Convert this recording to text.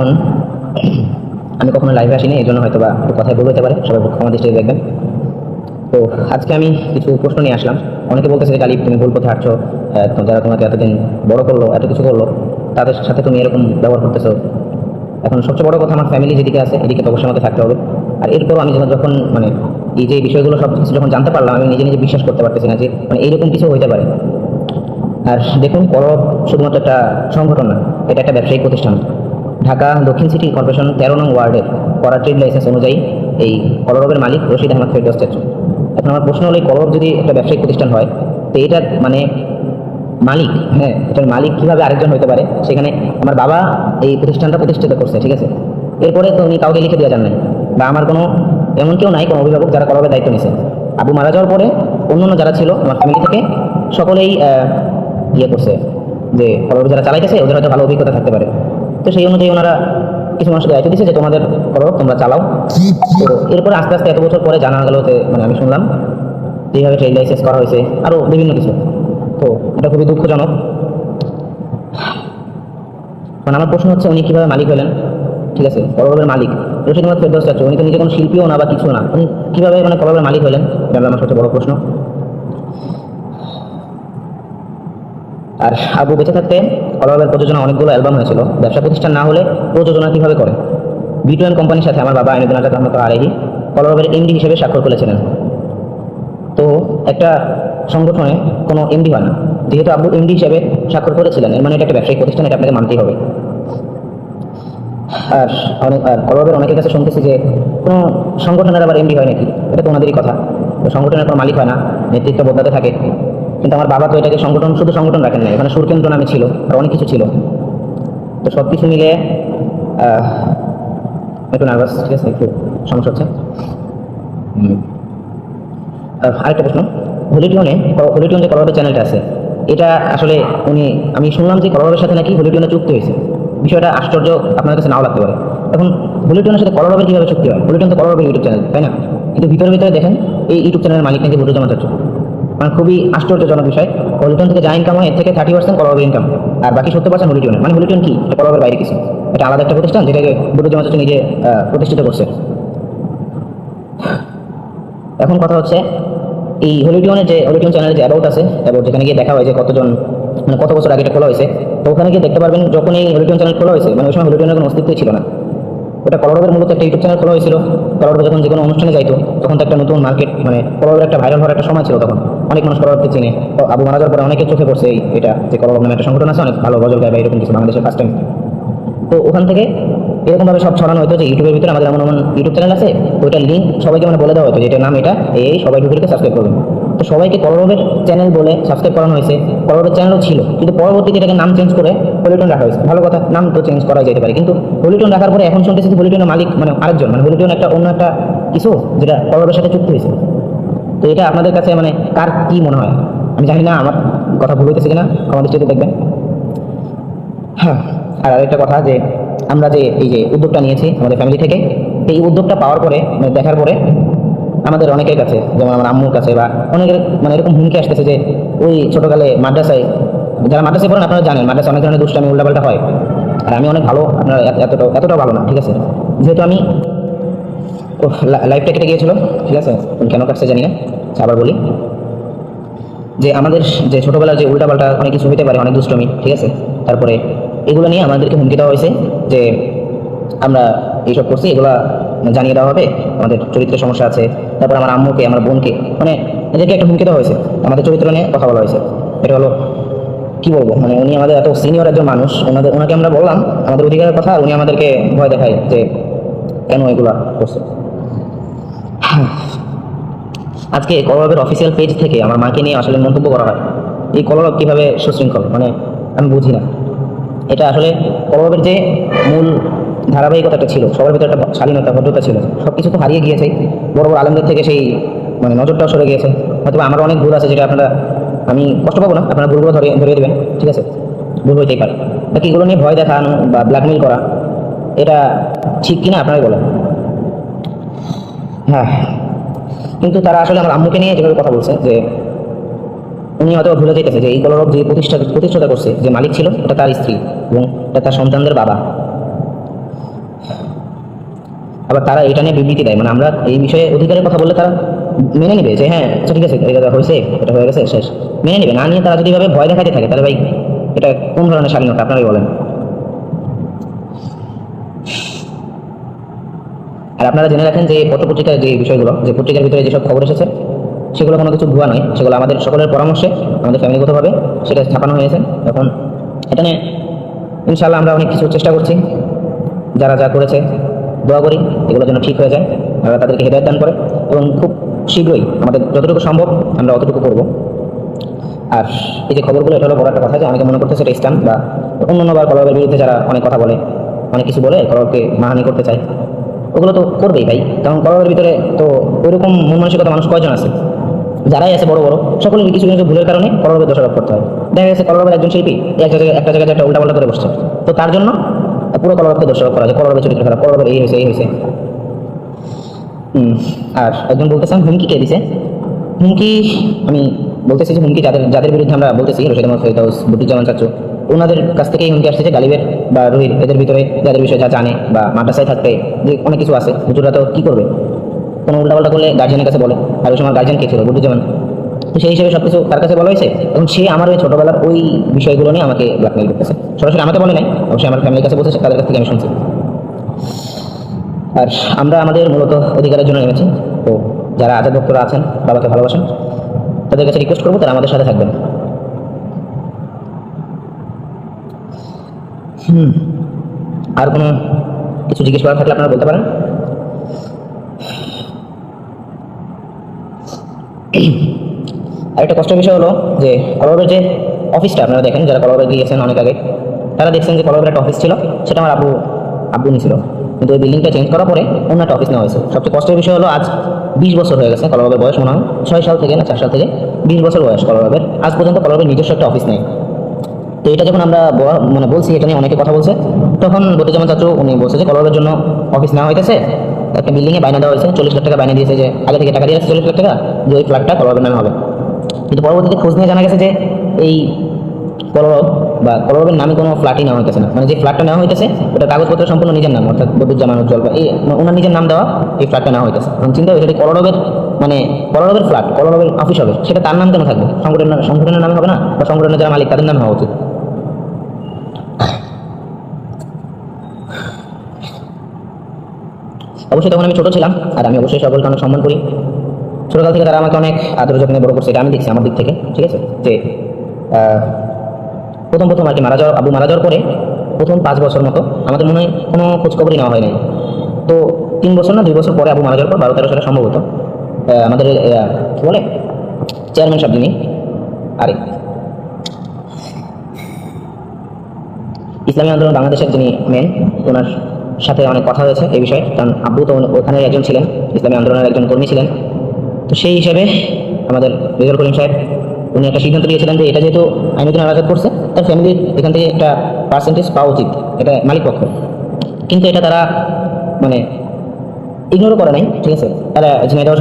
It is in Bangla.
এখন আমি কখনো লাইভে আসিনি, এই জন্য হয়তো বা একটু কথায় ভুল হতে পারে সবাই ক্ষমা দৃষ্টিতে দেখবেন। তো আজকে আমি কিছু প্রশ্ন নিয়ে আসলাম। অনেকে বলতেছে যে কালী তুমি ভুল পথে হাঁটছো যারা তোমাকে এতদিন বড় করল, এত কিছু করল, তাদের সাথে তুমি এরকম ব্যবহার করতেছো। এখন সবচেয়ে বড় কথা আমার ফ্যামিলি যেদিকে আছে, এদিকে তো অবশ্যই আমাকে থাকতে হবে। আর এরপর আমি যখন যখন মানে এই যে বিষয়গুলো সব কিছু যখন জানতে পারলাম, আমি নিজে নিজে বিশ্বাস করতে পারতেছি না যে মানে এইরকম কিছু হইতে পারে। আর দেখুন করব শুধুমাত্র একটা সংগঠন না, এটা একটা ব্যবসায়িক প্রতিষ্ঠান। ঢাকা, দক্ষিণ সিটি কর্পোরেশন তেরো নং ওয়ার্ডের করা ট্রেড লাইসেন্স অনুযায়ী এই কলরবের মালিক রশিদ আহমদ ফেরদৌস চাচু এখন আমার প্রশ্ন হলো, এই কলরব যদি একটা ব্যবসায়িক প্রতিষ্ঠান হয়, তো এটার মানে মালিক হ্যাঁ এটার মালিক কীভাবে আরেকজন হতে পারে? সেখানে আমার বাবা এই প্রতিষ্ঠানটা প্রতিষ্ঠিত করছে, ঠিক আছে? এরপরে তো উনি কাউকে লিখে দেওয়া যান নাই, বা আমার কোনো এমন কেউ নাই, কোনো অভিভাবক যারা কলরবের দায়িত্ব নিয়েছে আবু মারা যাওয়ার পরে অন্য অন্য যারা ছিল, আমার ফ্যামিলি থেকে সকলেই ইয়ে করছে যে কলরব যারা চালাইতেছে, ওদের হয়তো ভালো অভিজ্ঞতা থাকতে পারে। তো সেই অনুযায়ী ওনারা কিছু মানুষকে দায়িত্ব দিচ্ছে যে তোমাদের কলরব তোমরা চালাও। তো এরপরে আস্তে আস্তে এত বছর পরে জানা গেল যে মানে আমি শুনলাম যেভাবে ট্রেড লাইসেন্স করা হয়েছে আরও বিভিন্ন কিছু। তো এটা খুবই দুঃখজনক। মানে আমার প্রশ্ন হচ্ছে উনি কীভাবে মালিক হলেন? ঠিক আছে কলরবের মালিক। রশিদ মোহাম্মদ ফেরদৌস চাচ্ছ উনি তো নিজে কোনো শিল্পীও না বা কিছু না। উনি কীভাবে মানে কলরবের মালিক হলেন? এটা আমার সবচেয়ে বড় প্রশ্ন। আর আবু বেঁচে থাকতে কলরবের প্রযোজনা অনেকগুলো অ্যালবাম হয়েছিল। ব্যবসা প্রতিষ্ঠান না হলে প্রযোজনা কীভাবে করে? বিটুয়েন কোম্পানির সাথে আমার বাবা আইনুদ্দিন আজাদ রহমত আলহী কলরবের এমডি হিসেবে স্বাক্ষর করেছিলেন। তো একটা সংগঠনে কোনো এমডি হয় না, যেহেতু আব্বু এমডি হিসেবে স্বাক্ষর করেছিলেন, এর মানে এটা একটা ব্যবসায়িক প্রতিষ্ঠান, এটা আপনাকে মানতেই হবে। আর অনেক আর কলরবের অনেকের কাছে শুনতেছি যে কোনো সংগঠনের আবার এমডি হয় নাকি? এটা তো ওনাদেরই কথা। তো সংগঠনের কোনো মালিক হয় না, নেতৃত্ব বদলাতে থাকে। কিন্তু আমার বাবা তো এটাকে সংগঠন, শুধু সংগঠন রাখেন না এখানে সুরকেন্দ্র নামে ছিল, আর অনেক কিছু ছিল। তো সব কিছু মিলে একটু নার্ভাস ঠিক আছে? একটু সমস্যা হচ্ছে। আর আরেকটা প্রশ্ন। হলিটিউনে হলিটিউন যে কলরবের চ্যানেলটা আছে। এটা আসলে উনি, আমি শুনলাম যে কলরবের সাথে নাকি হলিটিউনে চুক্তি হয়েছে। বিষয়টা আশ্চর্য আপনার কাছে নাও লাগতে পারে। এখন হলিটিউনের সাথে কলরবের কীভাবে চুক্তি হয়? হলিটিউন তো কলরবের ইউটিউব চ্যানেল তাই না? কিন্তু ভিতরে ভিতরে দেখেন, এই ইউটিউব চ্যানেলের মালিক নাকি ভোটে জমা চাচ্ছ মানে খুবই আশ্চর্যজনক বিষয়। হলিটিউন থেকে যা ইনকাম হয়, এর থেকে থার্টি পার্সেন্ট কলরবের ইনকাম আর বাকি সত্তর পার্সেন্ট হলিটিউনের মানে হলিটিউন কি? এটা কলরবের বাইরে কিছু। এটা আলাদা একটা প্রতিষ্ঠান যেটাকে ভোটে জমা নিজে প্রতিষ্ঠিত করছে। এখন কথা হচ্ছে, এই হলিডিওনের যে হলিডিওন চ্যানেলে যে অ্যাবাউট আছে অ্যাবাউট যেখানে গিয়ে দেখা হয় যে কতজন মানে কত বছর আগে এটা খোলা হয়েছে, তো ওখানে গিয়ে দেখতে পারবেন যখন এই হলিডিওন চ্যানেল খোলা হয়েছে মানে ওই সময় হলিডিওনের কোনো অস্তিত্বই ছিল না। ওটা কলরবের মূলত একটা ইউটিউব চ্যানেল খোলা হয়েছিল। কলরবে যখন যে কোনো অনুষ্ঠানে যাইতো, তখন তো একটা নতুন মার্কেট মানে কলরবের একটা ভাইরাল হওয়ার একটা সময় ছিল তখন। অনেক মানুষ কলরবকে চিনে। আবু মারা যাওয়ার পরে অনেকের চোখে পড়ছে এটা যে কলরব নামে একটা সংগঠন আছে, অনেক ভালো গজল গায় বা এরকম কিছু বাংলাদেশের ফার্স্ট টাইম তো ওখান থেকে এরকমভাবে সব ছড়ানো হতো যে ইউটিউবের ভিতরে আমাদের এমন এমন ইউটিউব চ্যানেল আছে ওইটার লিঙ্ক সবাইকে মানে বলে দেওয়া হতো যে এটার নাম এটা, এই সবাই ঢুকে সাবস্ক্রাইব করবেন। তো সবাইকে কলরবের চ্যানেল বলে সাবস্ক্রাইব করানো হয়েছে কলরবের চ্যানেলও ছিল, কিন্তু পরবর্তীতে এটাকে নাম চেঞ্জ করে হলিটন রাখা হয়েছে। ভালো কথা, নাম তো চেঞ্জ করা যেতে পারে, কিন্তু হলিটন রাখার পরে এখন শুনতেছি হলিটনের মালিক মানে আরেকজন মানে হলিটন একটা অন্য একটা কিছু যেটা কলরবের সাথে চুক্তি হয়েছে। এটা আপনাদের কাছে মানে কার কি মনে হয়? আমি জানি না, আমার কথা ভুল হইতেছে কিনা, আমার দৃষ্টিতে দেখবেন। হ্যাঁ আর আরেকটা কথা যে, আমরা যে এই যে উদ্যোগটা নিয়েছি আমাদের ফ্যামিলি থেকে, এই উদ্যোগটা পাওয়ার পরে মানে দেখার পরে, আমাদের অনেকের কাছে, যেমন আমার আম্মুর কাছে বা অনেকের মানে এরকম হুমকি আসতেছে যে, ওই ছোটোকালে মাদ্রাসায়, যারা মাদ্রাসায় পড়েন আপনারা জানেন, মাদ্রাসায় অনেক ধরনের দুষ্টামি, উল্টাপাল্টা হয়। আর আমি অনেক ভালো, আপনারা এত- এতটাও ভালো না, ঠিক আছে? যেহেতু আমি লাইফটা কেটে গিয়েছিল, ঠিক আছে? কেন কাটছে জানি না। আবার বলি যে আমাদের যে ছোটোবেলার যে উল্টাপাল্টা অনেক কিছু হতে পারে, অনেক দুষ্টমি, ঠিক আছে? তারপরে এগুলো নিয়ে আমাদেরকে হুমকি দেওয়া হয়েছে যে আমরা এইসব করছি, এগুলা জানিয়ে দেওয়া হবে। আমাদের চরিত্রের সমস্যা আছে। তারপর আমার আম্মুকে, আমার বোনকে মানে এদেরকে একটা হুমকি দেওয়া হয়েছে। আমাদের চরিত্র নিয়ে কথা বলা হয়েছে। এটা হলো, কি বলব? মানে উনি আমাদের এত সিনিয়র একজন মানুষ, ওনাদের, ওনাকে আমরা বললাম, আমাদের অধিকারের কথা উনি আমাদেরকে ভয় দেখায় যে কেন এগুলা করছে। আজকে কলরবের অফিসিয়াল পেজ থেকে আমার মাকে নিয়ে আসলে মন্তব্য করা হয়। এই কলরব কীভাবে সুশৃঙ্খল? মানে আমি বুঝি না। এটা আসলে কলরবের যে মূল ধারাবাহিকতাটা ছিল, সবার ভিতরে একটা শালীনতা, ভদ্রতা ছিল সব কিছু তো হারিয়ে গিয়েছে। বড় বড় আলমদের থেকে সেই মানে নজরটাও সরে গিয়েছে। হয়তো বা আমারও অনেক ভুল আছে যেটা আপনারা, আমি কষ্ট পাবো না, আপনারা ভুলগুলো ধরে, ধরিয়ে দেবেন, ঠিক আছে? ভুল হইতেই পারে। বাকি এগুলো নিয়ে ভয় দেখানো বা ব্ল্যাকমেল করা, এটা ঠিক কিনা আপনারাই বলেন। হ্যাঁ। কিন্তু তারা আসলে আমার আম্মুকে নিয়ে যেভাবে কথা বলছে, যে উনি হয়তো ভুলে যেতেছে যে এই কলরব যে প্রতিষ্ঠা, প্রতিষ্ঠাতা করছে, যে মালিক ছিল, এটা তার স্ত্রী এবং এটা তার সন্তানদের বাবা। আবার তারা এটা নিয়ে বিবৃতি দেয় মানে আমরা এই বিষয়ে অধিকারের কথা বললে তারা মেনে নেবে যে হ্যাঁ আচ্ছা ঠিক আছে, এটা হয়েছে, এটা হয়ে গেছে, শেষ। মেনে নেবে, না নিয়ে তারা যদি এভাবে ভয় দেখাতে থাকে, তাহলে ভাই, এটা কোন ধরনের স্বাধীনতা, আপনারাই বলেন। আর আপনারা জেনে রাখেন যে পত্রপত্রিকার যে বিষয়গুলো, যে পত্রিকার ভিতরে যেসব খবর এসেছে, সেগুলো কোনো কিছু ভুয়া নয়। সেগুলো আমাদের সকলের পরামর্শে, আমাদের ফ্যামিলিগতভাবে সেটা ছাপানো হয়েছে। এখন এটা নিয়ে ইনশাল্লাহ আমরা অনেক কিছু চেষ্টা করছি। যারা যা করেছে, দোয়া করি এগুলো যেন ঠিক হয়ে যায়। আমরা তাদেরকে হেদায়ত দান করে এবং খুব শীঘ্রই আমাদের যতটুকু সম্ভব আমরা অতটুকু করব। আর এই যে খবরগুলো, এটা হলো বড় একটা কথা যে অনেকে মনে করতেছে এটা ইসলাম বা অন্য অন্য বার কলবের বিরুদ্ধে যারা অনেক কথা বলে, অনেক কিছু বলে কলবকে মাহানি করতে চায়। ওগুলো তো করবেই ভাই। কারণ কলবের ভিতরে তো ওইরকম মন মানসিকতা মানুষ কয়জন আছে? যারাই আছে বড় বড়, সকলের কিছু কিছু ভুলের কারণে কলরবের দোষারোপ করতে হয়। দেখা গেছে কলরবের একজন শিল্পী এক জায়গায় একটা জায়গায় একটা উল্টা উল্টাপাল্টা করে বসছে। তো তার জন্য পুরো কলরবকে দোষারোপ করা যায় কলরবের চরিত্র খারাপ কলরবের এই হয়েছে এই হয়েছে। আর একজন বলতেছেন হুমকি কে দিছে? হুমকি, আমি বলতেছি যে হুমকি যাদের যাদের বিরুদ্ধে আমরা বলতেছি, রশিদ আহমদ ফেরদাউস বুদ্ধিজ্জামান চাচ্চু ওনাদের কাছ থেকেই হুমকি আসতেছে গালিবের বা রোহিত এদের ভিতরে যাদের বিষয়ে যা জানে বা মাদ্রাসায় থাকতে যে অনেক কিছু আছে হুজুরা তো কী করবে? কোনো উল্টাপাল্টা করলে গার্জিয়ানের কাছে বলে, আর ওই সময় গার্জিয়ান কে ছিল বুদ্ধিজ্জামান তো সেই হিসেবে সব কিছু তার কাছে বলা হয়েছে এবং সে আমার ওই ছোটোবেলার ওই বিষয়গুলো নিয়ে আমাকে ব্ল্যাকমেল করতেছে। সরাসরি আমাকে বলে নাই, অবশ্যই আমার ফ্যামিলির কাছে বলতেছে তাদের কাছ থেকে আমি শুনছি। আর আমরা আমাদের মূলত অধিকারের জন্য নেমেছি। তো যারা আজাদ ভক্তরা আছেন, বাবাকে ভালোবাসেন, তাদের কাছে রিকোয়েস্ট করব তারা আমাদের সাথে থাকবেন। হুম। আর কোনো কিছু জিজ্ঞেস করার থাকলে আপনারা বলতে পারেন? আর একটা কষ্টের বিষয় হলো যে কলবের যে অফিসটা আপনারা দেখেন, যারা কলবে গিয়েছেন অনেক আগে, তারা দেখছেন যে কলবের একটা অফিস ছিল, সেটা আমার আব্বু আব্বু নিয়েছিল কিন্তু ওই বিল্ডিংটা চেঞ্জ করার পরে অন্য একটা অফিস নেওয়া হয়েছে। সবচেয়ে কষ্টের বিষয় হলো আজ বিশ বছর হয়ে গেছে কলবের বয়স, মনে হয়। ছয় সাল থেকে না, চার সাল থেকে বিশ বছর বয়স কলবের আজ পর্যন্ত কলবের নিজস্ব একটা অফিস নেই। তো এটা যখন আমরা মানে বলছি, এটা নিয়ে অনেকে কথা বলছে, তখন বদিজামান চাচু উনি বলছে যে কলরের জন্য অফিস নেওয়া হইতেছে। একটা বিল্ডিংয়ে বাইনা দেওয়া হয়েছে, চল্লিশ লাখ টাকা বাইনা দিয়েছে যে, আগে থেকে টাকা দিয়ে রাখছে চল্লিশ লাখ টাকা যে ওই ফ্ল্যাটটা কলরের নামে হবে। কিন্তু পরবর্তীতে খোঁজ নিয়ে জানা গেছে যে, এই কলরব বা কলরবের নামে কোনো ফ্ল্যাটই নেওয়া হইতেছে না। মানে যে ফ্ল্যাটটা নেওয়া হইতেছে, ওটা কাগজপত্র সম্পূর্ণ নিজের নাম, অর্থাৎ বদুজ্জামান উজ্জ্বল বা এই ওনার নিজের নাম দেওয়া এই ফ্ল্যাটটা নেওয়া হইতেছে। এখন চিন্তা হয়েছে কলরবের মানে কলরবের ফ্ল্যাট কলরবের অফিস হবে, সেটা তার নাম কেন থাকবে? সংগঠনের সংগঠনের নামে হবে না? বা সংগঠনের যারা মালিক, তাদের নামে হওয়া উচিত। অবশ্যই তখন আমি ছোট ছিলাম, আর আমি অবশ্যই সকলকে অনেক সম্মান করি। ছোটকাল থেকে তারা আমাকে অনেক আদর যত্নে বড় করছে, এটা আমি দেখছি আমার দিক থেকে, ঠিক আছে? যে প্রথম প্রথম আর কি মারা যাওয়ার আবু মারা যাওয়ার পরে প্রথম পাঁচ বছর মতো আমাদের মনে হয় কোনো খোঁজখবরই নেওয়া হয় নাই। তো তিন বছর না, দুই বছর পরে আবু মারা যাওয়ার পর বারো তেরো সালে সম্ভবত আমাদের কি বলে? চেয়ারম্যান সাহেব যিনি, আরে ইসলামী আন্দোলন বাংলাদেশের যিনি মেন ওনার সাথে অনেক কথা হয়েছে এই বিষয়ে। কারণ আব্বু তো ওখানে একজন ছিলেন, ইসলামী আন্দোলনের একজন কর্মী ছিলেন। তো সেই হিসেবে আমাদের রেজাল করিম সাহেব, উনি একটা সিদ্ধান্ত নিয়েছিলেন যে এটা যেহেতু আইনুদ্দিন আলাদা করছে, তার ফ্যামিলি এখান থেকে একটা পার্সেন্টেজ পাওয়া উচিত, এটা মালিক পক্ষ। কিন্তু এটা তারা মানে ইগনোরও করে নাই, ঠিক আছে? তারা ঝিনাইদহ